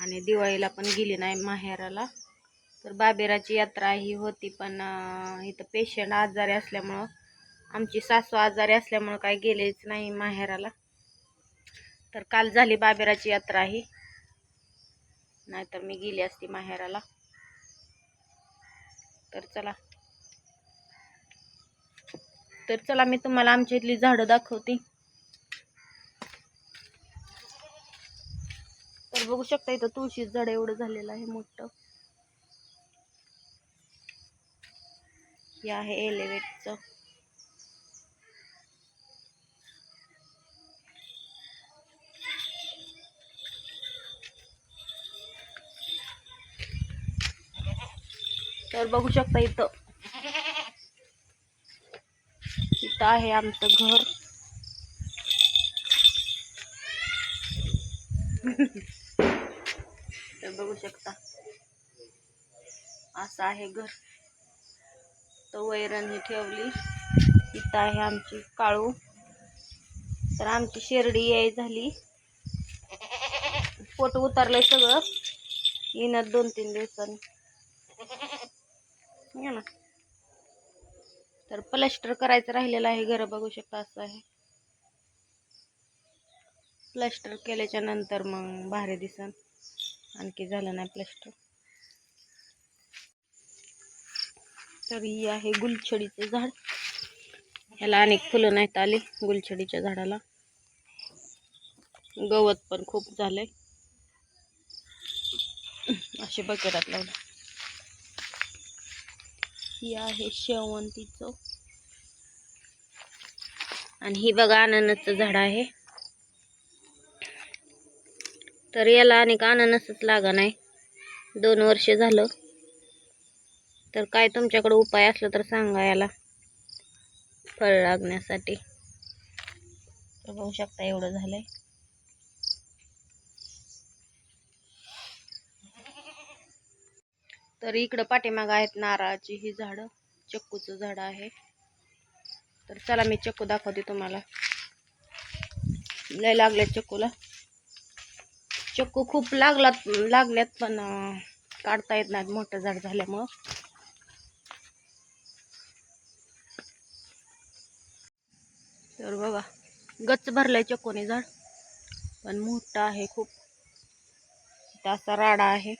आणि दिवाळीला पण गेली नाही माहेराला. तर बाबेराची यात्रा ही होती पण इथं पेशंट आजारी असल्यामुळं आमची सासू आजारी असल्यामुळं काय गेलेच नाही माहेराला. तर काल झाली बाबेराची यात्रा ही. नाहीतर मी गेली असती माहेराला. तर चला. तर चला मी तुम्हाला आमच्या इथली झाडं दाखवते. तर बघू शकता इथं तुळशी झाड एवढं झालेलं आहे मोठं. हे आहे एलिवेटचं तर बघू शकता इथं. इथं आहे आमचं घर. शकता. असं आहे घर. तर वैरणी ठेवली. इथं आहे आमची काळू. तर आमची शेरडी याय झाली. पोट उतरलंय सगळं. येणार दोन तीन दिवसांनी. ना. तर प्लास्टर करायचं राहिलेलं आहे. घर बघू शकता असं आहे. प्लास्टर केल्याच्यानंतर मग भारी दिसन. आणखी झालं नाही प्लॅस्टर तर ही आहे गुलछडीचं झाड. ह्याला अनेक फुलं नाहीत आली गुलछडीच्या झाडाला. गवत पण खूप झालंय. असे बकेटात लावलं. ही आहे शेवंतीचं. आणि ही बघा अननसचं झाड आहे. तर याला अनेक अननसच लागा नाही. दोन वर्ष झालं. तर काय तुमच्याकडं उपाय असला तर सांगा याला. फळ लागण्यासाठी. तर बघू शकता एवढं झालंय. तर इकडं पाठीमाग आहेत नारळाची ही झाडं. चक्कूचं झाड आहे. तर चला मी चक्कू दाखवते तुम्हाला. लय लागले चक्कूला. चक्कू खूप लागलात लागल्यात पण काढता येत नाहीत. मोठं झाड झाल्यामुळं. तर बघा गच्च भरलंय चक्कोने झाड. पण मोठं आहे खूप. असा राडा आहे.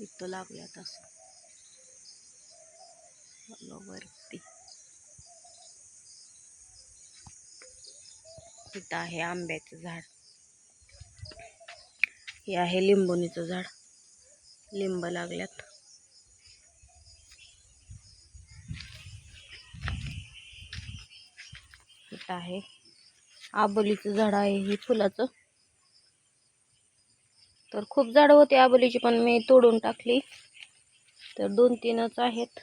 इथं लागल्यात असं. वरती. इथं आहे आंब्याचं झाड. हे आहे लिंबोणीचं झाड. लिंब लागल्यात. आहे. आबोलीचं झाड आहे हे फुलाचं. तर खूप झाडं होती आबोलीची पण मी तोडून टाकली. तर दोन तीनच आहेत.